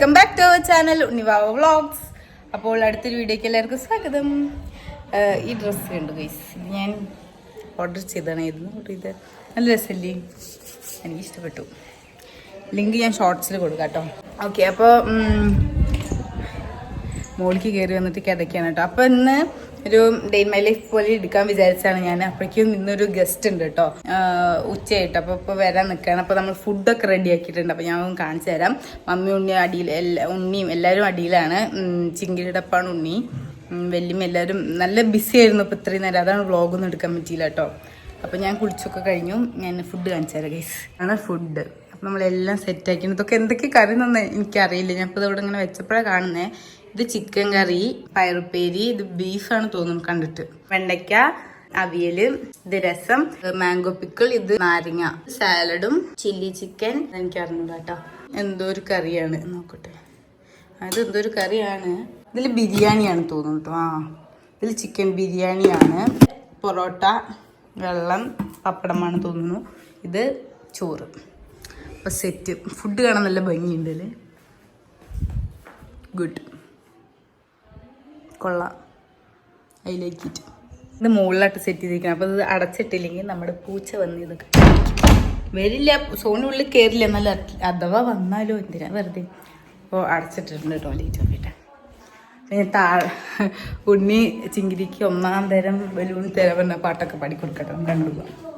Welcome back to our channel Unnivava vlogs അപ്പോൾ അടുത്തൊരു വീഡിയോയ്ക്ക് എല്ലാവർക്കും സ്വാഗതം. ഈ ഡ്രസ്സ് കണ്ടു ഗൈസ് ഇത് ഞാൻ ഓർഡർ ചെയ്തതാണ്. ഏതെന്ന് ഓർഡർ ചെയ്ത് നല്ല രസമല്ലേ? എനിക്ക് ഇഷ്ടപ്പെട്ടു ലിങ്ക് ഞാൻ ഷോർട്സിൽ കൊടുക്കാം കേട്ടോ. ഓക്കെ അപ്പോൾ മോളിക്ക് കയറി വന്നിട്ട് കിടക്കുകയാണ് കേട്ടോ. അപ്പോൾ ഇന്ന് ഒരു ഡേ മൈ ലൈഫ് പോലെ എടുക്കാൻ വിചാരിച്ചാണ് ഞാൻ അപ്പോഴേക്കും ഇന്നൊരു ഗസ്റ്റ് ഉണ്ട് കേട്ടോ ഉച്ചയായിട്ട്. അപ്പോൾ ഇപ്പോൾ വരാൻ നിൽക്കുകയാണ് അപ്പോൾ നമ്മൾ ഫുഡൊക്കെ റെഡി ആക്കിയിട്ടുണ്ട്. അപ്പോൾ ഞാൻ കാണിച്ചു തരാം. മമ്മി ഉണ്ണി അടിയിൽ എല്ലാ ഉണ്ണിയും എല്ലാവരും അടിയിലാണ്. ഉം, ചിങ്കിടിടപ്പാണ് ഉണ്ണി. വലിയ എല്ലാവരും നല്ല ബിസി ആയിരുന്നു ഇപ്പോൾ ഇത്രയും നേരം. അതാണ് വ്ളോഗൊന്നും എടുക്കാൻ പറ്റിയില്ല കേട്ടോ അപ്പോൾ ഞാൻ കുളിച്ചൊക്കെ കഴിഞ്ഞു. ഞാൻ ഫുഡ് കാണിച്ചു തരാം ഗൈസ് ആണ് ഫുഡ് അപ്പോൾ നമ്മളെല്ലാം സെറ്റ് ആക്കി ഇതൊക്കെ എന്തൊക്കെ കറി തന്നെ എനിക്കറിയില്ല. ഞാൻ ഇപ്പോൾ ഇവിടെ ഇങ്ങനെ വെച്ചപ്പോഴാണ് കാണുന്നത് ഇത് ചിക്കൻ കറി പയറുപ്പേരി ഇത് ബീഫാണ് തോന്നുന്നു കണ്ടിട്ട്. വെണ്ടയ്ക്ക അവിയൽ ഇത് രസം മാംഗോ പിക്കിൾ ഇത് നാരങ്ങ. സാലഡും ചില്ലി ചിക്കൻ എനിക്ക് അറിഞ്ഞൂടാ കേട്ടോ എന്തോ ഒരു കറിയാണ്. നോക്കട്ടെ. അത് എന്തോ ഒരു കറിയാണ്. ഇതിൽ ബിരിയാണിയാണ് തോന്നുന്നു ആ. ഇതിൽ ചിക്കൻ ബിരിയാണിയാണ് പൊറോട്ട വെള്ളം പപ്പടമാണ് തോന്നുന്നു. ഇത് ചോറ്. അപ്പോൾ സെറ്റ് ഫുഡ് കാണാൻ നല്ല ഭംഗിയുണ്ട് അല്ലേ? ഗുഡ് കൊള്ളാം. അതിലേക്കിട്ട്. ഇത് മുകളിലായിട്ട് സെറ്റ് ചെയ്തിരിക്കണം. അപ്പോൾ ഇത് അടച്ചിട്ടില്ലെങ്കിൽ നമ്മുടെ പൂച്ച വന്ന് ഇത് വരില്ല. സോണി ഉള്ളിൽ കയറില്ല എന്നാലും അഥവാ വന്നാലോ എന്തിനാ? വെറുതെ. അപ്പോൾ അടച്ചിട്ടിട്ടുണ്ട് കേട്ടോ ലീറ്റ് നോക്കിയിട്ട് പിന്നെ താ ഉണ്ണി ചിങ്കിരിക്ക് ഒന്നാം തരം ബലൂൺ തരം എന്ന പാട്ടൊക്കെ പാടിക്കൊടുക്കട്ടെ. കണ്ടുപോകാം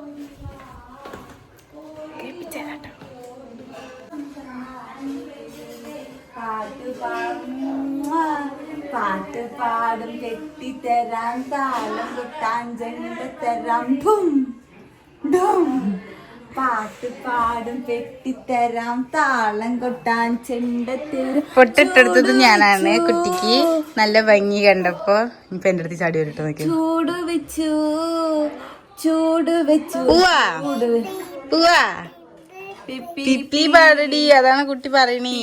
പാട്ട് പാടും കെട്ടിത്തരാൻ താളം കിട്ടാൻ ജണ്ട തരാം. ഭും ഡും പാട്ട് പാടും പെട്ടിത്തരാം താളം കൊട്ടാൻ ചെണ്ടത്തരാം പൊട്ടിട്ടെടുത്തത് ഞാനാണ്. കുട്ടിക്ക് നല്ല ഭംഗി കണ്ടപ്പോ ഇപ്പൊ എന്റെ അടുത്ത് ചാടി വരട്ടെ നോക്കി ചൂട് വെച്ചു. ചൂട് വെച്ചു. പൂവാ. ചൂട് പോവാ. പിപ്പി പാടടി അതാണ് കുട്ടി പറയണേ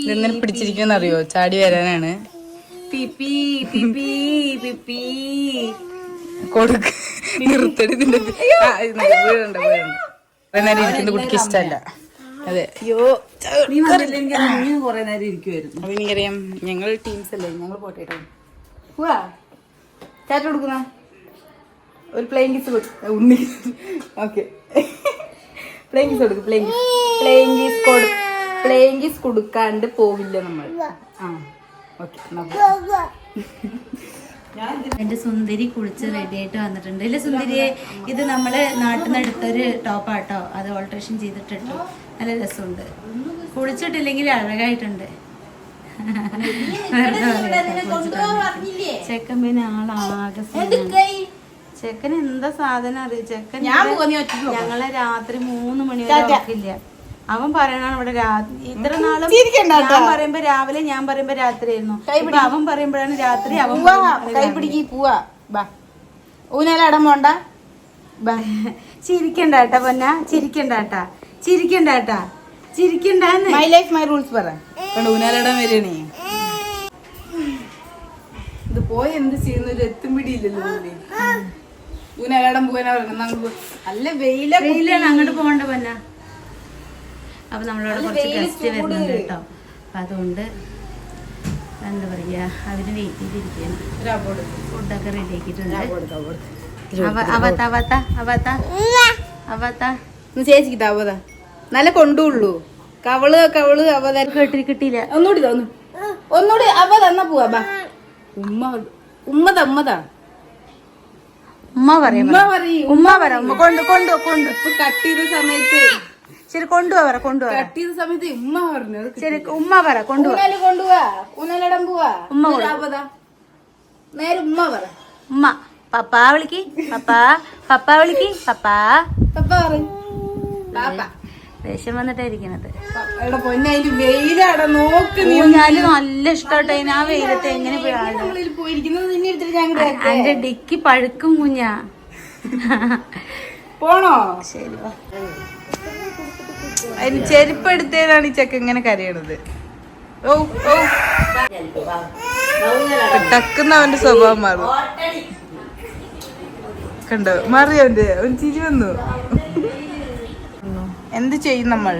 ഇതെങ്ങനെ പിടിച്ചിരിക്കുന്ന അറിയോ ചാടി വരാനാണ് പിപ്പി പിപ്പി പിപ്പി കൊടുക്ക് നിർത്തടി വീഴണ്ട കുറെ നേരം ഇരിക്കുന്ന കുട്ടിക്ക് ഇഷ്ടമല്ല അതെ അയ്യോ എനിക്കറിയാം ഞങ്ങൾ ടീംസ് അല്ലേ ഞങ്ങൾ പോട്ടെ ചാറ്റ കൊടുക്കുന്ന ഒരു പ്ലെയിൻ കിസ് കൊടുക്കും ഉണ്ണി. ഓക്കെ പ്ലെയിൻ കിസ് കൊടുക്കും പ്ലെയിൻ കിസ് പ്ലെയിൻ കിസ് കൊടു. പ്ലെയിൻ കിസ് കൊടുക്കാണ്ട് പോവില്ല നമ്മൾ ആ ഓക്കെ എന്റെ സുന്ദരി കുളിച്ച് റെഡി ആയിട്ട് വന്നിട്ടുണ്ട്. അല്ലെ സുന്ദരിയെ ഇത് നമ്മൾ നാട്ടിൽ നിന്ന് എടുത്തൊരു ടോപ്പാട്ടോ അത് ഓൾട്രേഷൻ ചെയ്തിട്ടിട്ടു. നല്ല രസമുണ്ട്. കുളിച്ചിട്ടില്ലെങ്കിൽ അഴകായിട്ടുണ്ട്. ചെക്കൻ പിന്നെ ആളാകെ. ചെക്കൻ എന്താ സാധനം അറിയ? ചെക്കൻ. ഞങ്ങളെ രാത്രി മൂന്ന് മണി വരെ ഉറക്കില്ല. അവൻ പറയണാണ് ഇവിടെ രാത്രി ഇത്ര നാളും ഞാൻ പറയുമ്പോ രാവിലെ ഞാൻ പറയുമ്പോ രാത്രി ആയിരുന്നു അവൻ പറയുമ്പോഴാണ് രാത്രി അവൻ കൈപിടിക്ക് പറയുമ്പോ കൈ പിടിക്ക് പോവാ. ബാ. ഊനാലടം പോണ്ട. ചിരിക്കണ്ട കേട്ടാ പൊന്ന ചിരിക്കണ്ട കേട്ടാ. ചിരിക്കണ്ട കേട്ടാ. ചിരിക്കണ്ടെന്ന്. മൈ ലൈഫ് മൈ റൂൾസ് പറ. കണ്ട് ഊനാലടം വരണേ ഇത് പോയി എന്ത് ചെയ്യുന്ന? ഒരു എത്തും പിടിയില്ലല്ലോ നമുക്ക് നല്ല വെയില വെയിലാണ്. അങ്ങോട്ട് പോകണ്ട പന്ന. അപ്പൊ നമ്മളോട് കുറച്ച് ഗസ്റ്റ് വരുന്നുണ്ട് കേട്ടോ. അപ്പൊ അതുകൊണ്ട് എന്താ പറയാ അതിന് വെയിറ്റ് ചെയ്തിരിക്കുകയാണ്. ഫുഡൊക്കെ റെഡി ആക്കിയിട്ടുണ്ട്. അവ- അവത്ത അവത്ത അവത്ത. അവത്ത. ചേച്ചിക്ക് അവത. നല്ല കൊണ്ടുള്ളൂ. കവൾ കവൾ അവത കേട്ടി കിട്ടിയില്ല. ഒന്നുകൂടി തോന്നു ഒന്നുകൂടി അവ തന്ന പോവാ ഉമ്മ ഉമ്മതാ ഉമ്മതാ ഉമ്മ പറയാം. ഉമ്മ പറ ഉമ്മ കൊണ്ട് കൊണ്ട് കൊണ്ട്. കട്ട് ചെയ്ത സമയത്ത് ശരി കൊണ്ടുപോവാ കൊണ്ടുപോവാ. കട്ട് ചെയ്ത സമയത്ത് ഉമ്മ പറഞ്ഞു. ശരി ഉമ്മ പറ കൊണ്ടുപോവാ. കൊണ്ടുപോവാ. ഊനാലിടം പോവാ. ഉമ്മ നേരെ ഉമ്മ പറ. ഉമ്മ. പപ്പാ വിളിക്ക്. പപ്പാ. പപ്പാ വിളിക്ക്. പപ്പാ. പപ്പ പറ. പാപ്പ. ദേഷ്യം വന്നിട്ടായിരിക്കണത് ഊഞ്ഞാൽ നല്ല ഇഷ്ടോട്ടെ ആ വെയിലത്ത് എങ്ങനെ എന്റെ ഡിക്കി പഴുക്കും കുഞ്ഞാ. പോണോ? ശരി. അതിന് ചെരുപ്പ് എടുത്തേനാണ് ഈ ചെക്ക ഇങ്ങനെ കരയണത്. ഓ ഓ ടക്കുന്ന അവന്റെ സ്വഭാവം മാറും. കണ്ടോ? മാറി അവന്റെ? അവൻ ചിരി വന്നു. എന്ത് ചെയ്യും നമ്മൾ?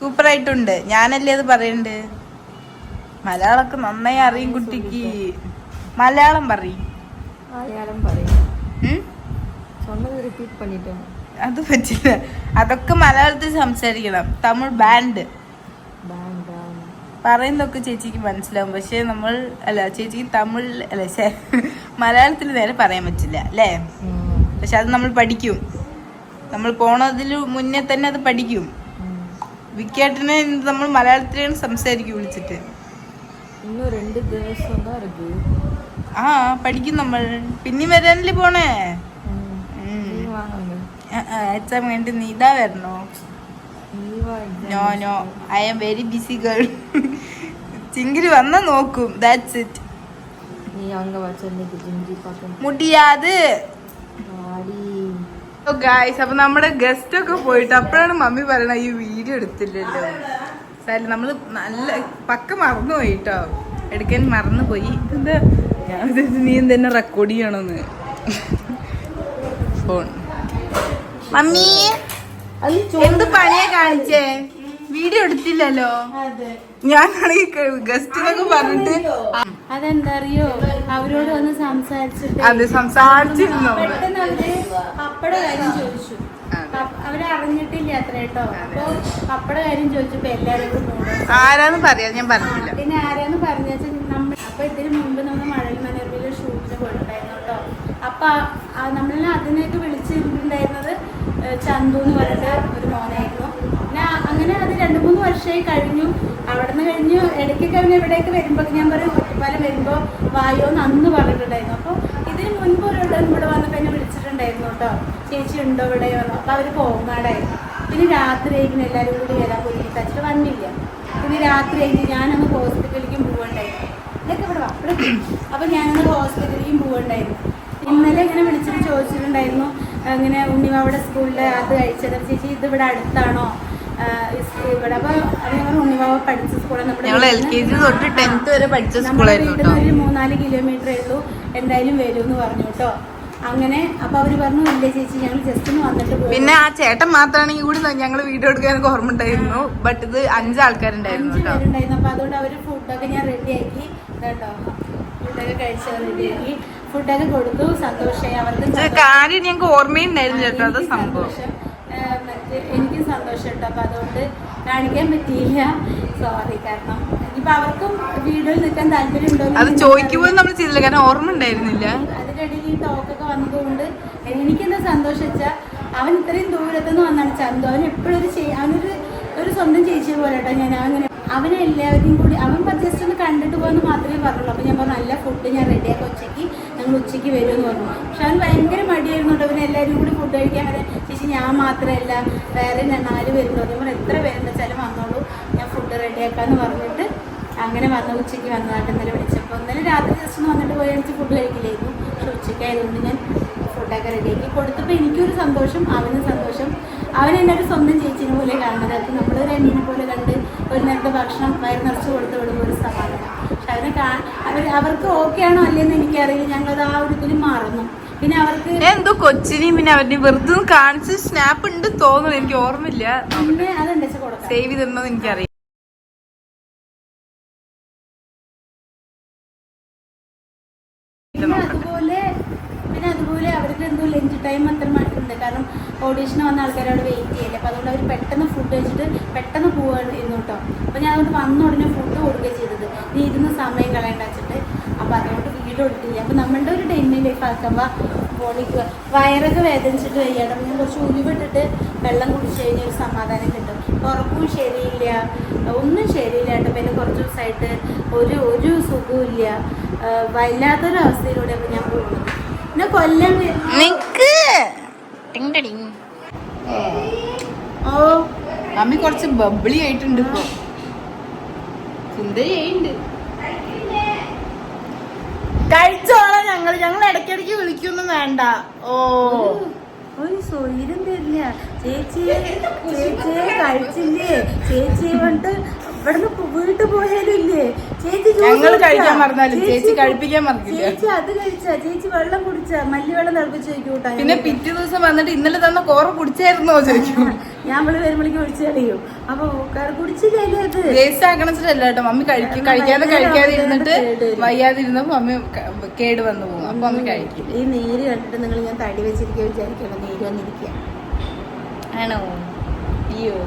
സൂപ്പറായിട്ടുണ്ട്. ഞാനല്ലേ അത് പറയണ്ട്? മലയാളമൊക്കെ നന്നായി അറിയും കുട്ടിക്ക്. മലയാളം പറയും. മലയാളം അത് പറ്റില്ല. അതൊക്കെ മലയാളത്തിൽ സംസാരിക്കണം. തമിഴ് ബാൻഡ് പറയുന്നതൊക്കെ ചേച്ചിക്ക് മനസ്സിലാവും. പക്ഷെ നമ്മൾ അല്ല ചേച്ചിക്ക് തമിഴ് അല്ലെ മലയാളത്തിൽ നേരെ പറയാൻ പറ്റില്ല അല്ലേ? പക്ഷെ അത് നമ്മൾ പഠിക്കും. നമ്മൾ പോണതിന് മുന്നേ തന്നെ അത് പഠിക്കും. വിക്കേട്ടിനെ നമ്മൾ മലയാളത്തിലാണ് സംസാരിക്കും വിളിച്ചിട്ട്. ആ പഠിക്കും നമ്മൾ. പിന്നെ വരാനില്ല പോണേ? എക്സാം കഴിഞ്ഞിട്ട് നീ വരണോ? No no. I am very busy girl Chinkiri വന്നാ നോക്കും. ദാറ്റ്സ് ഇറ്റ് നീ ഗായ്സ് അപ്പൊ നമ്മുടെ ഗസ്റ്റ് ഒക്കെ പോയിട്ട് അപ്പോഴാണ് മമ്മി പറയണ ഈ വീഡിയോ എടുത്തില്ലല്ലോ. സാരി നമ്മൾ നല്ല പക്ക മറന്നു പോയിട്ടോ എടുക്കാൻ മറന്നുപോയി. എന്താ ഞാൻ വിചാരിച്ചു നീ എന്തെന്നെ റെക്കോർഡ് ചെയ്യണമെന്ന് ഫോൺ മമ്മി എന്ത് പണിയാ കാണിച്ചേ? വീഡിയോ എടുത്തില്ലല്ലോ? ഞാനാണെങ്കിൽ ഗസ്റ്റിനൊക്കെ പറഞ്ഞിട്ട് അതെന്താ അറിയോ അവരോട് ഒന്ന് സംസാരിച്ചിട്ട് അത് സംസാരിച്ചിരുന്നു. പെട്ടെന്ന് അവർ പപ്പടെ കാര്യം ചോദിച്ചു. അവരറിഞ്ഞിട്ടില്ല അവർ അറിഞ്ഞിട്ടില്ല അത്ര കേട്ടോ. അപ്പൊ പപ്പടെ കാര്യം ചോദിച്ചപ്പോ എല്ലാരും ആരാന്ന് പറയാ ഞാൻ പറഞ്ഞില്ല പിന്നെ ആരാന്ന് പറഞ്ഞാൽ നമ്മൾ അപ്പൊ ഇതിനു മുമ്പ് നമ്മൾ മഴൽ മനോരമയിലെ ഷൂട്ടിന് പോയിട്ടുണ്ടായിരുന്നു കേട്ടോ. അപ്പൊ നമ്മളെ അതിനൊക്കെ വിളിച്ചിട്ടുണ്ടായിരുന്നത് ചന്തു എന്ന് പറഞ്ഞിട്ട് ഒരു മോനായിരുന്നു. അങ്ങനെ അത് രണ്ട് മൂന്ന് വർഷമായി കഴിഞ്ഞു. അവിടെ നിന്ന് കഴിഞ്ഞു ഇടയ്ക്കൊക്കെ അവന് എവിടെയൊക്കെ വരുമ്പോൾ ഞാൻ പറയും ഒറ്റപ്പാലം വരുമ്പോൾ വായോ എന്ന് അന്ന് പറഞ്ഞിട്ടുണ്ടായിരുന്നു. അപ്പോൾ ഇതിന് മുൻപ് ഒരു ഇവിടെ വന്നപ്പോൾ എന്നെ വിളിച്ചിട്ടുണ്ടായിരുന്നു കേട്ടോ. ചേച്ചി ഉണ്ടോ ഇവിടെ? വന്നു അപ്പോൾ അവർ പോങ്ങാടായിരുന്നു പിന്നെ രാത്രി ആയിരിക്കും എല്ലാവരും കൂടി വരാൻ പോയി തച്ചിട്ട് വന്നില്ല. പിന്നെ രാത്രി കഴിഞ്ഞ് ഞാനങ്ങ് ഹോസ്പിറ്റലിലേക്കും പോകണ്ടായിരുന്നു ഇതൊക്കെ ഇവിടെ അപ്പോഴും അപ്പോൾ ഞാനങ്ങ് ഹോസ്പിറ്റലിലേക്കും പോകണ്ടായിരുന്നു ഇന്നലെ ഇങ്ങനെ വിളിച്ചിട്ട് ചോദിച്ചിട്ടുണ്ടായിരുന്നു അങ്ങനെ ഉണ്ണിമാവിടെ സ്കൂളിൽ അത് കഴിച്ചത്? ചേച്ചി ഇത് ഇവിടെ അടുത്താണോ? ഇവിടെ. ഞങ്ങൾ എൽ കെ ജി തൊട്ട് ടെൻത്ത് വരെ പഠിച്ച സ്കൂളായിരുന്നു കേട്ടോ. ഒരു മൂന്നാൽ കിലോമീറ്ററേ ഉള്ളൂ. എന്തായാലും വരും എന്ന് പറഞ്ഞു കേട്ടോ. അങ്ങനെ അപ്പൊ അവർ പറഞ്ഞു ഇല്ല ചേച്ചി ഞങ്ങൾ ജസ്റ്റ് ഒന്ന് വന്നിട്ട് പിന്നെ ആ ചേട്ടൻ മാത്രമാണെങ്കിൽ കൂടി ഞങ്ങൾ വീഡിയോ എടുക്കാൻ ഓർമ്മ ഉണ്ടായിരുന്നു. ബട്ട് ഇത് അഞ്ചാൾക്കാരുണ്ടായിരുന്നു അഞ്ച് കേട്ടോ. അപ്പൊ അതുകൊണ്ട് അവർ ഫുഡൊക്കെ ഞാൻ റെഡിയാക്കി കേട്ടോ. ഫുഡൊക്കെ കഴിച്ച് റെഡിയാക്കി ഫുഡൊക്കെ കൊടുത്തു. സന്തോഷമായി. അവർക്ക് കാര്യം ഞങ്ങൾക്ക് ഓർമ്മയുണ്ടായിരുന്നു ചേട്ടോ അത് സംഭവം. എനിക്ക് സന്തോഷം കേട്ടോ അപ്പം അതുകൊണ്ട് കാണിക്കാൻ പറ്റിയില്ല. സോറി കാരണം ഇനിയിപ്പൊ അവർക്കും വീഡിയോയിൽ നിൽക്കാൻ താല്പര്യം ഉണ്ടോ അത് ചോദിക്കുമ്പോൾ നമ്മൾ ചെയ്തില്ല. കാരണം ഓർമ്മ ഉണ്ടായിരുന്നില്ല. അതിനിടയിൽ ഈ ടോക്കൊക്കെ വന്നതുകൊണ്ട് എനിക്കെന്താ സന്തോഷിച്ച? വെച്ചാൽ അവൻ ഇത്രയും ദൂരത്തുനിന്ന് വന്നാണ് ചന്തു. അവൻ എപ്പോഴും ഒരു അവനൊരു ഒരു സ്വന്തം ചേച്ചി പോലെ കേട്ടോ ഞാൻ അങ്ങനെ. അവനെ എല്ലാവരെയും കൂടി അവൻ ജസ്റ്റ് ഒന്ന് കണ്ടിട്ട് പോകുന്ന മാത്രമേ പറഞ്ഞുള്ളൂ. അപ്പോൾ ഞാൻ പറഞ്ഞു നല്ല ഫുഡ് ഞാൻ റെഡിയാക്കി ഉച്ചയ്ക്ക് ഞങ്ങൾ ഉച്ചയ്ക്ക് വരുമെന്ന് പറഞ്ഞു. പക്ഷെ അവൻ ഭയങ്കര മടിയായിരുന്നുണ്ട് കേട്ടോ. അവൻ എല്ലാവരും കൂടി ഫുഡ് കഴിക്കാൻ വരെ ഞാൻ മാത്രമല്ല വേറെ നാല് പേരുണ്ട്. പറഞ്ഞു എത്ര പേരുണ്ട് വെച്ചാലും വന്നോളൂ. ഞാൻ ഫുഡ് റെഡിയാക്കാന്ന് പറഞ്ഞിട്ട് അങ്ങനെ വന്ന ഉച്ചയ്ക്ക് വന്നതായിട്ട് ഇന്നലെ വിളിച്ചപ്പോൾ ഇന്നലെ രാത്രി ജസ്റ്റ് ഒന്ന് വന്നിട്ട് പോയി എനിക്ക് ഫുഡ് കഴിക്കില്ലായിരുന്നു. പക്ഷെ ഉച്ചയ്ക്ക് ആയതുകൊണ്ട് ഞാൻ ഫുഡൊക്കെ റെഡിയാക്കി കൊടുത്തപ്പോൾ എനിക്കൊരു സന്തോഷം അവനും സന്തോഷം. അവൻ എന്നെ ഒരു സ്വന്തം ചേച്ചിനെ പോലെ കാണുന്നത്. അത് നമ്മൾ രണ്ടിനെ പോലെ കണ്ട് ഒരു നേരത്തെ ഭക്ഷണം വയറ് നിറച്ച് കൊടുത്ത് വിടുമ്പോൾ ഒരു സമാധാനം. പക്ഷെ അവനെ കാ അവർ അവർക്ക് ഓക്കെ ആണോ അല്ലേന്ന് എനിക്കറിയില്ല. ഞങ്ങളത് ആ ഒരു ഇതിൽ മറന്നു. പിന്നെ അവർക്ക് എന്തോ കൊച്ചിനെയും പിന്നെ അവരുടെ വെറുതെ കാണിച്ച് സ്നാപ്പ് ഉണ്ട് തോന്നുന്നു. എനിക്ക് ഓർമ്മയില്ല. പിന്നെ അതെന്താ സേവ് ചെയ്തിരുന്നത് എനിക്കറിയാം. അതുപോലെ പിന്നെ അതുപോലെ അവർക്ക് എന്തോ ലഞ്ച് ടൈം അത്ര ഉണ്ട് കാരണം ഓഡീഷന് വന്ന ആൾക്കാർ അവിടെ വെയിറ്റ് ചെയ്യില്ല. അപ്പോൾ അതുകൊണ്ട് അവർ പെട്ടെന്ന് ഫുഡ് കഴിച്ചിട്ട് പെട്ടെന്ന് പോവായിരുന്നു കേട്ടോ. അപ്പോൾ ഞാൻ അതുകൊണ്ട് വന്ന ഉടനെ ഫുഡ് കൊടുക്കുകയും ചെയ്തത്. നീ ഇരുന്ന് സമയം കളയണ്ട വെച്ചിട്ട്. അപ്പോൾ അതുകൊണ്ട് വീഡിയോ കൊടുക്കില്ല അപ്പം നമ്മളുടെ ഒരു ഡെയിലി ലൈഫ് ആക്കുമ്പോൾ ബോഡിക്ക് വയറൊക്കെ വേദനിച്ചിട്ട് വയ്യാണ്ട് അപ്പോൾ ഞാൻ കുറച്ച് ഉരുവിട്ടിട്ട് വെള്ളം കുടിച്ചു കഴിഞ്ഞാൽ ഒരു സമാധാനം കിട്ടും. ഉറപ്പും ശരിയില്ല. ഒന്നും ശരിയില്ല കേട്ടോ. പിന്നെ കുറച്ച് ദിവസമായിട്ട് ഒരു ഒരു സുഖവും ഇല്ല വല്ലാത്തൊരു അവസ്ഥയിലൂടെ ഇപ്പൊ ഞാൻ പോകുന്നത്. പിന്നെ കൊല്ലം ഓ. മമ്മി കുറച്ച് ബബിളി ആയിട്ടുണ്ട് ഇപ്പൊ. സുന്ദരിയായിണ്ട് കഴിച്ചോളാം ഞങ്ങൾ ഇടയ്ക്കിടയ്ക്ക് വിളിക്കൊന്നും വേണ്ട. ഓ. ഒരു സ്വൈര്യം തരില്ല. ചേച്ചിയെ ചേച്ചിയെ കഴിച്ചില്ലേ? ചേച്ചിയെ കൊണ്ട് ഇവിടുന്ന് വീട്ടിൽ പോയാലും ഇല്ലേ ഞങ്ങൾ കഴിക്കാൻ മറന്നാലും ചേച്ചി കഴിപ്പിക്കാൻ മറന്നില്ല ചേച്ചി അത് കഴിച്ച? ചേച്ചി വെള്ളം കുടിച്ച? മല്ലിവെള്ളം തിളപ്പിച്ച് വെക്കൂട്ടാ പിന്നെ പിറ്റേ ദിവസം വന്നിട്ട് ഇന്നലെ തന്നെ കോറ കുടിച്ചായിരുന്നോ ചോദിക്കും. ഞാൻ ഇവിടെ വരുമ്പോഴേക്ക് കളയും. അപ്പൊ കുടിച്ചില്ലേ അത്? വേസ്റ്റ് ആക്കണച്ചിട്ടല്ല കേട്ടോ. മമ്മി കഴിക്കും കഴിക്കാതെ കഴിക്കാതെ ഇരുന്നിട്ട് വയ്യാതെ ഇരുന്നപ്പോ മമ്മി കേട് വന്നു പോകും. അപ്പൊ മമ്മി കഴിക്കും ഈ നീര് കണ്ടിട്ട് നിങ്ങൾ ഞാൻ തടി വെച്ചിരിക്കുക വിചാരിക്കണം നീര് വന്നിരിക്കുക ആണോ? അയ്യോ.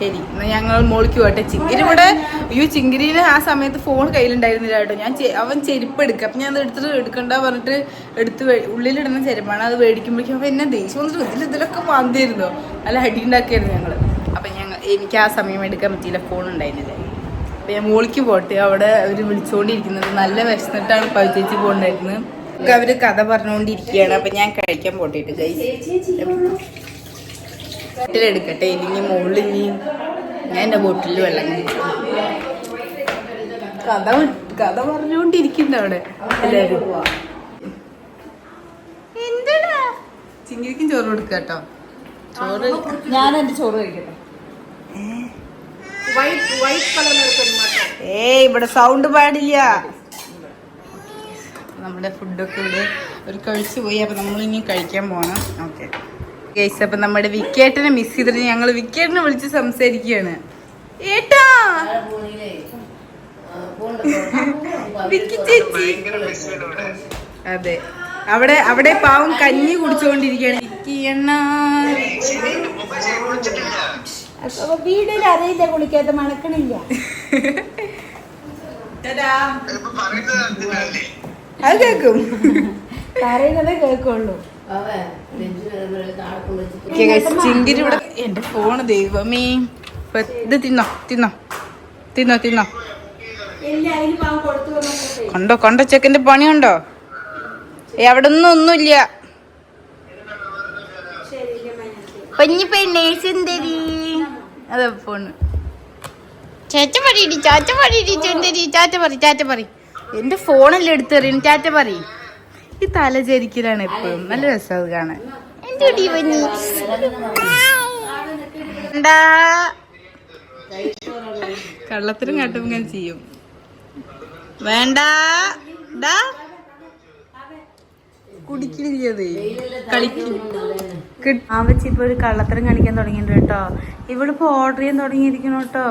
ശരി എന്നാ ഞങ്ങൾ മോളിക്ക് പോട്ടെ. ചിങ്കിരി ഇവിടെ അയ്യോ ചിങ്കിരിന് ആ സമയത്ത് ഫോൺ കയ്യിലുണ്ടായിരുന്നില്ല കേട്ടോ. ഞാൻ അവൻ ചെരുപ്പ് എടുക്കുക അപ്പം ഞാൻ അത് എടുത്തിട്ട് എടുക്കണ്ട പറഞ്ഞിട്ട് എടുത്ത് ഉള്ളിലിടുന്ന ചെരുപ്പാണ് അത് മേടിക്കുമ്പോഴേക്കും അവൻ എന്നെ ദേഷ്യം വന്നിട്ട് ഇതിൽ ഇതിലൊക്കെ വന്നിരുന്നു. നല്ല അടി ഉണ്ടാക്കിയായിരുന്നു ഞങ്ങൾ അപ്പം ഞങ്ങൾ എനിക്ക് ആ സമയം എടുക്കാൻ പറ്റിയില്ല. ഫോൺ ഉണ്ടായിരുന്നില്ല. അപ്പം ഞാൻ മോളിക്ക് പോട്ടെ. അവിടെ അവർ വിളിച്ചുകൊണ്ടിരിക്കുന്നത് നല്ല വിശന്നിട്ടാണ് പവിച്ചേച്ചി പോകണ്ടായിരുന്നത് അവർ അവർ കഥ പറഞ്ഞുകൊണ്ടിരിക്കുകയാണ് അപ്പം ഞാൻ കഴിക്കാൻ പോട്ടിട്ട് കൈ ബോട്ടിലെടുക്കട്ടെ. ഇനി മുകളിൽ ഇനി ഞാൻ എന്റെ ബോട്ടിൽ വെള്ളം. കഥ കഥ പറഞ്ഞുകൊണ്ടിരിക്കുന്നു അവിടെ. എല്ലാവരും എന്തെടാ? ചിങ്ങിരിക്കും ചോറ് കൊടുക്കുക കേട്ടോ. ചോറ് ഞാൻ എന്റെ ചോറ് കഴിക്കട്ടെ. ഏയ് ഇവിടെ സൗണ്ട് പാടില്ല. നമ്മുടെ ഫുഡൊക്കെ ഇവിടെ ഒരു കഴിച്ചു പോയി. അപ്പൊ നമ്മളിനി കഴിക്കാൻ പോണം. ഓക്കെ. ഗൈസ് അപ്പൊ നമ്മുടെ വിക്കേട്ടനെ മിസ് ചെയ്തിട്ട് ഞങ്ങൾ വിക്കേട്ടനെ വിളിച്ച് സംസാരിക്കുകയാണ്. ഏട്ടാ? വിക്കി ചേച്ചി. അതെ. അവിടെ അവിടെ പാവം കഞ്ഞി കുടിച്ചുകൊണ്ടിരിക്കുകയാണ് വിക്കി എണ്ണ വീടിൽ അറിയില്ല കുളിക്കാത്ത മണക്കണില്ല. അത് കേക്കും. പറയുന്നതേ കേൾക്കുള്ളൂ. ചിങ്കിരി ഇവിടെ. എന്റെ ഫോണ് ദൈവമേ. ഇത് തിന്നോ തിന്നോ തിന്നോ തിന്നോ. കൊണ്ടോ കൊണ്ടോ ചെക്കന്റെ പണിയുണ്ടോ ഏ അവിടെ ഒന്നും ഒന്നുമില്ല. അതെ ഫോണ് ചേച്ച പറയിടി ചാച്ച പറയിടി ചെന്തരി ചാച്ച പറ ചാച്ച പറ എന്റെ ഫോണല്ലേ എടുത്തെറിയും ചാച്ച പറ ഈ തലചരിക്കലാണ് എപ്പോഴും നല്ല രസം അത് കാണാൻ. കള്ളത്തിനും കാട്ടും ഞാൻ ചെയ്യും. വേണ്ട. കളിക്കും. വെച്ച് ഇപ്പൊ ഒരു കള്ളത്തരം കാണിക്കാൻ തുടങ്ങിയിട്ടുണ്ട് കേട്ടോ. ഇവളിപ്പോ ഓർഡർ ചെയ്യാൻ തുടങ്ങിയിരിക്കണു കേട്ടോ.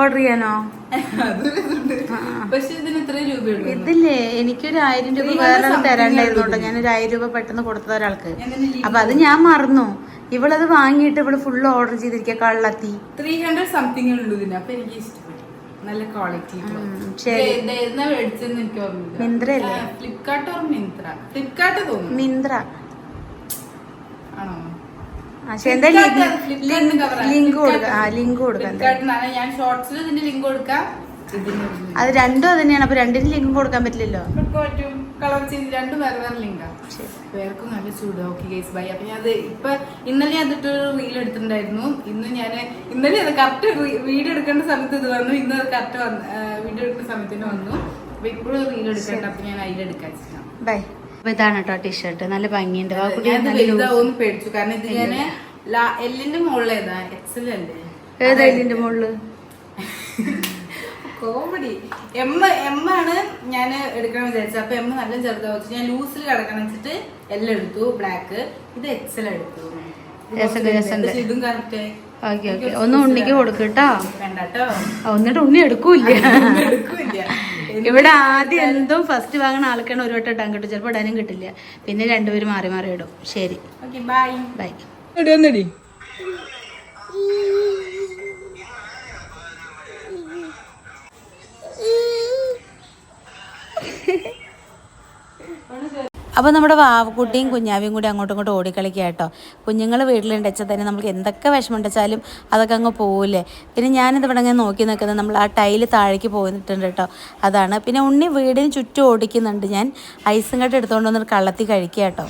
ഓർഡർ ചെയ്യാനോ? ഇതില്ലേ? എനിക്കൊരു ആയിരം രൂപ വേറെ തരാണ്ടായിരുന്നു കേട്ടോ. ഞാൻ ഒരു ആയിരം രൂപ പെട്ടെന്ന് കൊടുത്ത ഒരാൾക്ക്. അപ്പൊ അത് ഞാൻ മറന്നു. ഇവളത് വാങ്ങിയിട്ട് ഇവൾ ഫുള്ള് ഓർഡർ ചെയ്തിരിക്കുക കള്ളത്തി. ത്രീ ഹൺഡ്രഡ് സംതിങ് ഉള്ളൂ ഇതിന്. അപ്പൊ എനിക്ക് നല്ല quality Flipkart or Myntra Flipkart തോന്നുന്നു. മിന്ത്ര. ആണോ. ലിങ്ക് കൊടുക്കാം. ലിങ്ക് കൊടുക്കാം ഞാൻ ഷോർട്സിൽ ഇതിന്റെ ലിങ്ക് കൊടുക്കാം. അത് രണ്ടും അത് തന്നെയാണ്. അപ്പൊ രണ്ടിനും ലിങ്ക് കൊടുക്കാൻ പറ്റില്ലല്ലോ? പറ്റും. കളർ ചേഞ്ച് രണ്ടും വേറെ വേറെ ലിങ്കാ ശരി. പേർക്കും നല്ല ചൂട്. ഓക്കെ ഗൈസ് ബൈ അപ്പൊ ഞാൻ അത് ഇപ്പൊ ഇന്നലെ അതിട്ടൊരു റീൽ എടുത്തിട്ടുണ്ടായിരുന്നു. ഇന്ന് ഞാൻ ഇന്നലെ അത് കറക്റ്റ് വീഡിയോ എടുക്കേണ്ട സമയത്ത് ഇത് വന്നു. ഇന്ന് അത് കറക്റ്റ് വീഡിയോ എടുക്കുന്ന സമയത്തിന് വന്നു. അപ്പൊ ഇപ്പോഴും റീൽ എടുക്കേണ്ട. അപ്പൊ ഞാൻ അതിലെടുക്കാൻ എടുക്കാൻ ബൈ അപ്പൊ ഇതാണ് കേട്ടോ ടീഷർട്ട് നല്ല ഭംഗിയുണ്ട്. വലുതാവും പേടിച്ചു. കാരണം ഇത് ഞാൻ എല്ലിന്റെ മുകളിലേതാ എക്സൽ അല്ലേ? ഏതാ എല്ലിന്റെ മുകളിൽ കോമഡി എം എം ആണ് ഞാൻ എടുക്കണം വിചാരിച്ചത്. അപ്പൊ എം നല്ല ചെറുതാ. വെച്ചു ഞാൻ ലൂസിൽ കിടക്കണം വെച്ചിട്ട് എല്ലാം എടുത്തു ബ്ലാക്ക് ഇത് എക്സൽ എടുത്തു. ഇത് കറക്റ്റ് ഓക്കെ ഓക്കെ ഒന്ന് ഉണ്ണിക്ക് കൊടുക്കട്ടോ എന്നിട്ട് ഉണ്ണി ഇവിടെ ആദ്യം എന്തും ഫസ്റ്റ് വാങ്ങുന്ന ആൾക്കാണ് ഒരു വട്ടം ഇടാൻ കിട്ടും. ചിലപ്പോൾ ഇടാനും കിട്ടില്ല. പിന്നെ രണ്ടുപേരും മാറി മാറി ഇടും. ശരി. ഓക്കെ ബൈ ബൈ ഇടുന്നടി അപ്പോൾ നമ്മുടെ വാവക്കുട്ടിയും കുഞ്ഞാവിയും കൂടി അങ്ങോട്ടും ഇങ്ങോട്ടും ഓടിക്കളിക്കുക കേട്ടോ. കുഞ്ഞുങ്ങൾ വീട്ടിലുണ്ടെച്ചാൽ തന്നെ നമുക്ക് എന്തൊക്കെ വിഷമം ഉണ്ടെച്ചാലും അതൊക്കെ അങ്ങ് പോവില്ലേ? പിന്നെ ഞാനിത് ഇവിടെ അങ്ങനെ നോക്കി നിൽക്കുന്നത് നമ്മൾ ആ ടൈൽ താഴേക്ക് പോയിട്ടുണ്ട് കേട്ടോ. അതാണ്. പിന്നെ ഉണ്ണി വീടിന് ചുറ്റും ഓടിക്കുന്നുണ്ട്. ഞാൻ ഐസും കട്ട് എടുത്തുകൊണ്ട് വന്നിട്ട് കള്ളത്തി കഴിക്കുക കേട്ടോ.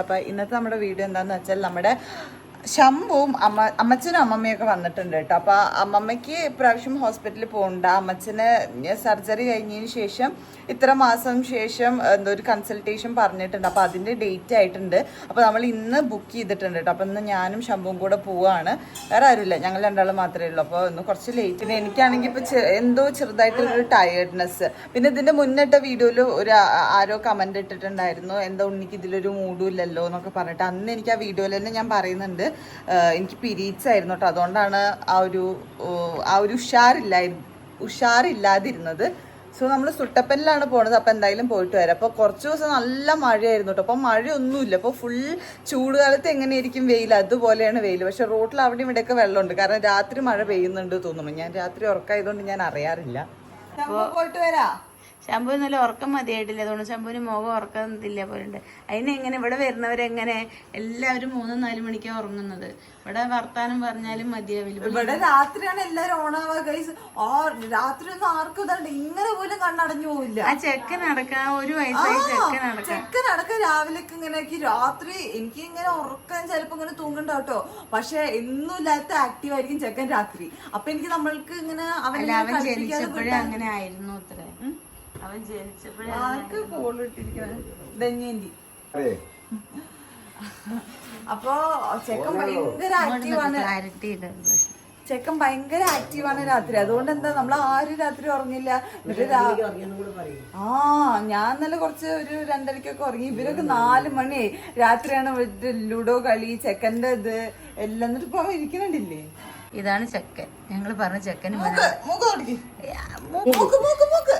അപ്പോൾ ഇന്നത്തെ നമ്മുടെ വീഡിയോ എന്താണെന്ന് വെച്ചാൽ നമ്മുടെ ശംഭുവും അമ്മ അമ്മച്ചനും അമ്മമ്മയൊക്കെ വന്നിട്ടുണ്ട് കേട്ടോ. അപ്പൊ അമ്മമ്മയ്ക്ക് ഇപ്രാവശ്യം ഹോസ്പിറ്റലിൽ പോകണ്ട. അമ്മച്ചന് സർജറി കഴിഞ്ഞതിന് ശേഷം ഇത്ര മാസം ശേഷം എന്തോ ഒരു കൺസൾട്ടേഷൻ പറഞ്ഞിട്ടുണ്ട്. അപ്പൊ അതിന്റെ ഡേറ്റ് ആയിട്ടുണ്ട്. അപ്പൊ നമ്മൾ ഇന്ന് ബുക്ക് ചെയ്തിട്ടുണ്ട് കേട്ടോ. അപ്പൊ ഇന്ന് ഞാനും ശംഭുവും കൂടെ പോവാണ്. വേറെ ആരുമില്ല. ഞങ്ങൾ രണ്ടാളും മാത്രമേ ഉള്ളൂ. അപ്പോൾ ഒന്ന് കുറച്ച് ലേറ്റ് പിന്നെ എനിക്കാണെങ്കിൽ ഇപ്പൊ ചെ- എന്തോ ചെറുതായിട്ടുള്ളൊരു ടയേർഡ്നെസ് പിന്നെ ഇതിന്റെ മുന്നിട്ട വീഡിയോയിൽ ഒരു ആരോ കമന്റ് ഇട്ടിട്ടുണ്ടായിരുന്നു. എന്താ ഉണ്ണിക്ക് ഇതിലൊരു മൂഡും ഇല്ലല്ലോ എന്നൊക്കെ പറഞ്ഞിട്ട് അന്ന് എനിക്ക് ആ വീഡിയോയിൽ തന്നെ ഞാൻ പറയുന്നുണ്ട്. എനിക്ക് പീരീഡ്സ് ആയിരുന്നു കേട്ടോ. അതുകൊണ്ടാണ് ആ ഒരു ആ ഒരു ഉഷാറില്ലായിരുന്നു ഉഷാറില്ലാതിരുന്നത്. സോ നമ്മൾ സുട്ടപ്പനിലാണ് പോണത്. അപ്പോൾ എന്തായാലും പോയിട്ട് വരാം. അപ്പോൾ കുറച്ച് ദിവസം നല്ല മഴയായിരുന്നു കേട്ടോ. അപ്പോൾ മഴയൊന്നുമില്ല. അപ്പോൾ ഫുൾ ചൂട് കാലത്ത് എങ്ങനെയായിരിക്കും വെയിൽ? അതുപോലെയാണ് വെയിൽ. പക്ഷേ റോട്ടിൽ അവിടെ ഇവിടെയൊക്കെ വെള്ളമുണ്ട്. കാരണം രാത്രി മഴ പെയ്യുന്നുണ്ട് തോന്നുന്നു. ഞാൻ രാത്രി ഉറക്കമായതുകൊണ്ട് ഞാൻ അറിയാറില്ല. പോയിട്ട് വരാം. ശംഭു നല്ല ഉറക്കം മതിയായിട്ടില്ല. അതുകൊണ്ട് ശംഭുവിന് മുഖം ഉറക്കത്തില്ല പോലുണ്ട്. അതിന് എങ്ങനെ ഇവിടെ വരുന്നവരെങ്ങനെ എല്ലാവരും മൂന്നും നാല് മണിക്കാണ് ഉറങ്ങുന്നത്? ഇവിടെ വർത്താനം പറഞ്ഞാലും മതിയാവില്ല. ഇവിടെ രാത്രിയാണ് എല്ലാരും ഓണാവാ. ഗൈസ് രാത്രി ഒന്നും ആർക്കും ഇതാണ്ട് ഇങ്ങനെ പോലും കണ്ണടഞ്ഞു പോവില്ല. ആ ചെക്കൻ അടക്കാം ഒരു വയസ്സായി ചെക്കൻ അടക്കാം ചെക്കനടക്കം രാവിലേക്ക് ഇങ്ങനെ ആക്കി രാത്രി എനിക്ക് ഇങ്ങനെ ഉറക്കം ചിലപ്പോ ഇങ്ങനെ തൂങ്ങണ്ട കേട്ടോ. പക്ഷെ എന്നും ഇല്ലാത്ത ആക്റ്റീവ് ആയിരിക്കും ചെക്കൻ രാത്രി. അപ്പൊ എനിക്ക് നമ്മൾക്ക് ഇങ്ങനെ അവനെ അങ്ങനെ ആയിരുന്നു അത്ര അവൻ ജനിച്ചപ്പോഴേ ആർക്ക് കോൾ ഇട്ടിരിക്കണേ ധന്യന്തി അപ്പൊ ചെക്കൻ ഭയങ്കര ആക്റ്റീവാണ് ക്ലാരിറ്റി ഇല്ല. ചെക്കൻ ഭയങ്കര ആക്റ്റീവാണ് രാത്രി. അതുകൊണ്ട് എന്താ നമ്മൾ ആരും രാത്രി ഉറങ്ങില്ല. ആ ഞാൻ നല്ല കുറച്ച് ഒരു രണ്ടരക്കൊക്കെ ഉറങ്ങി. ഇവരൊക്കെ നാല് മണി. രാത്രിയാണ് ലുഡോ കളി ചെക്കന്റെ ഇത് എല്ലാം. എന്നിട്ട് ഇപ്പൊ അവൻ ഇതാണ് ചെക്കൻ. ഞങ്ങൾ പറഞ്ഞ ചെക്കൻ മൂക്ക് മൂക്ക് മൂക്ക് മൂക്ക്.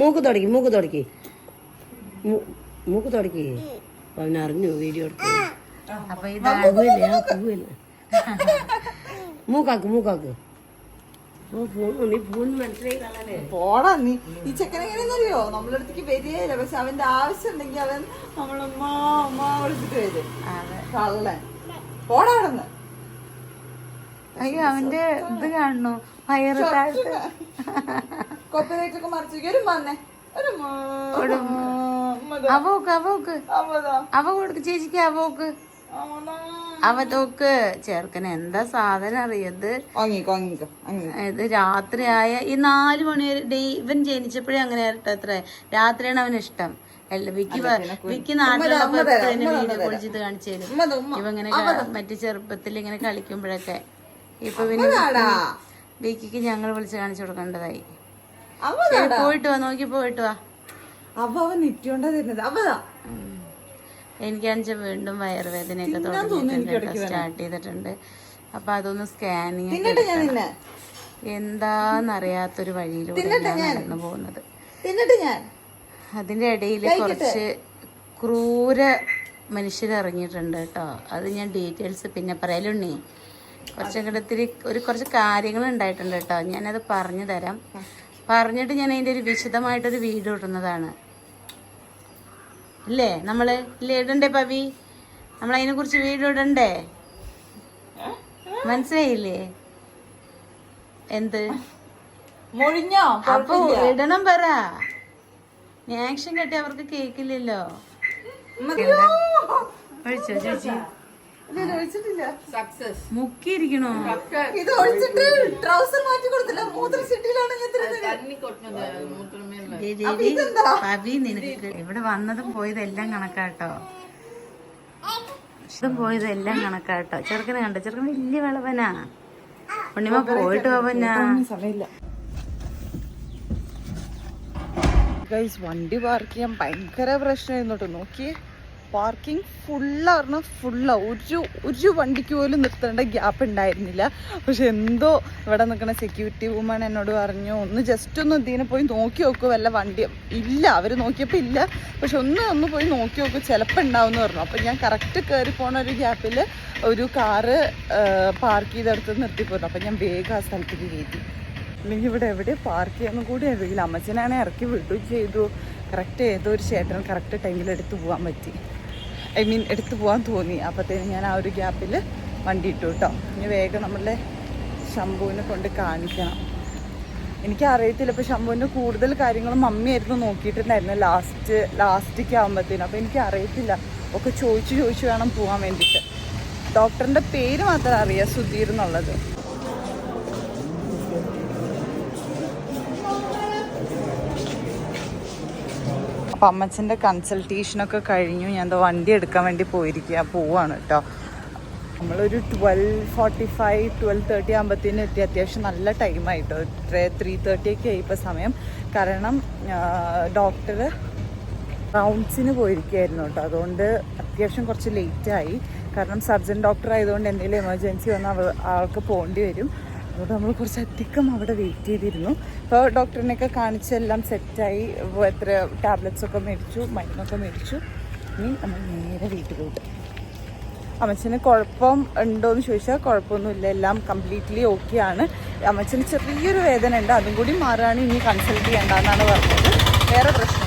മൂക്ക് തുടക്കി മൂക്ക് തുടക്കി. മൂക്ക് തുടക്കി. അവനറിഞ്ഞു വീഡിയോ എടുത്തു. അപ്പൊ ഇതാണ് പൂവില്ല ആ പൂവില്ല. മൂക്കാക്ക് മൂക്കാക്ക്. പോടാ നീ ഈ ചെക്കൻ വരികയില്ല പക്ഷെ അവന്റെ ആവശ്യം ഉണ്ടെങ്കിൽ അവൻ നമ്മളമ്മ അമ്മ വിളിച്ചിട്ട് വരും. കള്ളൻ. പോടാ അവിടെ അയ്യോ അവന്റെ ഇത് കാണണോ? വയറ് താഴ്ത്ത്. കോപ്പറേറ്റ് ഒക്കെ മറിച്ചു ഒരു മന്നെ ഒരു അവോക്ക് അവോക്ക്. അവ കൊടുക്ക് ചേച്ചിക്ക് അവോക്ക്. അവ തോക്ക് ചേർക്കന് എന്താ സാധനം അറിയത്? ഇത് രാത്രിയായ ഈ നാല് മണി വരെ ഡേ ഇവൻ ജനിച്ചപ്പോഴേ അങ്ങനെ ആയിട്ട് അത്ര. രാത്രിയാണ് അവന് ഇഷ്ടം. അല്ല വിക്കി വിക്ക് നാട്ടിലുള്ളപ്പോ തന്നെ വീഡിയോ കോൾ ചെയ്ത് കാണിച്ചു തരും ഇവങ്ങനെ മറ്റു ചെറുപ്പത്തിൽ ഇങ്ങനെ കളിക്കുമ്പോഴൊക്കെ. ഇപ്പൊ പിന്നെ വിക്കി- വിക്കിക്ക് ഞങ്ങൾ വിളിച്ച് കാണിച്ചു കൊടുക്കേണ്ടതായി. പോയിട്ട് വാ നോക്കി പോയിട്ട് വാ. അവ അവൻ നിറ്റോണ്ടാ തരുന്നത് അവതാ. എനിക്കാണെച്ചാൽ വീണ്ടും വയറുവേദനയൊക്കെ തുടങ്ങിയിട്ടുണ്ട് സ്റ്റാർട്ട് ചെയ്തിട്ടുണ്ട്. അപ്പൊ അതൊന്ന് സ്കാനിങ് എന്താന്നറിയാത്തൊരു വഴിയിലൂടെ നടന്നു പോകുന്നത്. അതിന്റെ ഇടയിൽ കുറച്ച് ക്രൂര മനുഷ്യരിറങ്ങിയിട്ടുണ്ട് കേട്ടോ. അത് ഞാൻ ഡീറ്റെയിൽസ് പിന്നെ പറയലുണ്ണി കൂടെ ഇത്തിരി ഒരു കുറച്ച് കാര്യങ്ങൾ ഉണ്ടായിട്ടുണ്ട് കേട്ടോ. ഞാനത് പറഞ്ഞു തരാം. പറഞ്ഞിട്ട് ഞാൻ അതിന്റെ ഒരു വിശദമായിട്ടൊരു വീഡിയോ ഇടുന്നതാണ്. ഇല്ലേ? നമ്മൾ ഇല്ലേ? ഇടണ്ടേ പവി? നമ്മൾ അതിനെ കുറിച്ച് വീഡിയോ ഇടണ്ടേ? മനസ്സിലായില്ലേ? എന്ത്? മുഴിഞ്ഞോ? അപ്പൊ ഇടണം പറ. ആക്ഷൻ കെട്ടി അവർക്ക് കേക്കില്ലല്ലോ. ഒഴിച്ചോ ചേച്ചി. മുക്കിയിരിക്കണോ? ഇത് ഒഴിച്ചിട്ട് ട്രൗസർ മാറ്റി കൊടുത്തില്ല. മൂത്ര പവി നിനക്ക്. ഇവിടെ വന്നതും പോയതെല്ലാം കണക്കാട്ടോ. ഇതും പോയതെല്ലാം കണക്കാട്ടോ. ചെറുക്കനെ കണ്ടോ? ചെറുക്കൻ വലിയ വിളവനാ. ഉണ്ണിമ പോയിട്ട് പോവനാ. ഗൈസ് വണ്ടി പാർക്ക് ചെയ്യാൻ ഭയങ്കര പ്രശ്നമായിരുന്നു കേട്ടോ. നോക്കിയേ. പാർക്കിംഗ് ഫുള്ളായിരുന്നു ഫുള്ള്. ഒരു ഒരു വണ്ടിക്ക് പോലും നിർത്തേണ്ട ഗ്യാപ്പ് ഉണ്ടായിരുന്നില്ല. പക്ഷെ എന്തോ ഇവിടെ നിൽക്കുന്ന സെക്യൂരിറ്റി വുമൺ എന്നോട് പറഞ്ഞു ഒന്ന് ജസ്റ്റ് ഒന്ന് ഇതിനെ പോയി നോക്കി നോക്കൂ വല്ല വണ്ടി ഇല്ല അവർ നോക്കിയപ്പോൾ ഇല്ല. പക്ഷെ ഒന്ന് ഒന്ന് പോയി നോക്കി നോക്കൂ ചിലപ്പോൾ ഉണ്ടാവും എന്ന് പറഞ്ഞു. അപ്പോൾ ഞാൻ കറക്റ്റ് കയറി പോണ ഒരു ഗ്യാപ്പിൽ ഒരു കാറ് പാർക്ക് ചെയ്തെടുത്ത് നിർത്തിപ്പോയിരുന്നു അപ്പോൾ ഞാൻ വേഗം ആ സ്ഥലത്തേക്ക് കയറ്റി. അല്ലെങ്കിൽ ഇവിടെ എവിടെ പാർക്ക് ചെയ്യാമെന്ന് കൂടി അറിയില്ല അമ്മച്ചനാണെ ഇറക്കി വിടുകയും ചെയ്തു. കറക്റ്റ് ഏതോ ഒരു ചേട്ടൻ കറക്റ്റ് ടൈമിൽ എടുത്ത് പോകാൻ പറ്റി. ഐ മീൻ എടുത്തു പോകാൻ തോന്നി. അപ്പോഴത്തേനും ഞാൻ ആ ഒരു ഗ്യാപ്പിൽ വണ്ടി ഇട്ടു കേട്ടോ ഇനി വേഗം നമ്മളുടെ ശംഭുവിനെ കൊണ്ട് കാണിക്കണം. എനിക്ക് അറിയത്തില്ല ഇപ്പോൾ ശംഭുവിന്റെ കൂടുതൽ കാര്യങ്ങളും മമ്മിയായിരുന്നു നോക്കിയിട്ടുണ്ടായിരുന്നു ലാസ്റ്റ് ലാസ്റ്റിക്ക് ആകുമ്പോഴത്തേനും അപ്പോൾ എനിക്ക് അറിയത്തില്ല ഒക്കെ ചോദിച്ചു ചോദിച്ചു വേണം പോകാൻ വേണ്ടിയിട്ട്. ഡോക്ടറിന്റെ പേര് മാത്രം അറിയാം സുധീർ എന്നുള്ളത്. അപ്പം അമ്മച്ചന്റെ കൺസൾട്ടേഷനൊക്കെ കഴിഞ്ഞു. ഞാൻ എന്തോ വണ്ടി എടുക്കാൻ വേണ്ടി പോയിരിക്കുക പോവാണ് കേട്ടോ നമ്മളൊരു twelve forty five twelve thirty ആകുമ്പോഴത്തേനും എത്തി. അത്യാവശ്യം നല്ല ടൈമായിട്ടോ ത്രീ തേർട്ടി ഒക്കെ ആയി ഇപ്പോൾ സമയം. കാരണം ഡോക്ടർ റൗണ്ട്സിന് പോയിരിക്കുകയായിരുന്നു കേട്ടോ അതുകൊണ്ട് അത്യാവശ്യം കുറച്ച് ലേറ്റായി കാരണം സർജൻ ഡോക്ടർ ആയതുകൊണ്ട് എന്തെങ്കിലും എമർജൻസി വന്നാൽ അവൾക്ക് പോകേണ്ടി വരും. അതുകൊണ്ട് നമ്മൾ കുറച്ച് അധികം അവിടെ വെയിറ്റ് ചെയ്തിരുന്നു. അപ്പോൾ ഡോക്ടറിനെയൊക്കെ കാണിച്ച് എല്ലാം സെറ്റായി എത്ര ടാബ്ലെറ്റ്സ് ഒക്കെ മേടിച്ചു മരുന്നൊക്കെ മേടിച്ചു. ഇനി നമ്മൾ നേരെ വീട്ടിൽ പോയിട്ട്. അമ്മച്ചന് കുഴപ്പം ഉണ്ടോയെന്ന് ചോദിച്ചാൽ കുഴപ്പമൊന്നുമില്ല. എല്ലാം കംപ്ലീറ്റ്ലി ഓക്കെ ആണ്. അമ്മച്ചന് ചെറിയൊരു വേദന ഉണ്ട് അതും കൂടി മാറുകയാണ് ഇനി കൺസൾട്ട് ചെയ്യേണ്ടെന്നാണ് പറഞ്ഞത്. വേറെ പ്രശ്നം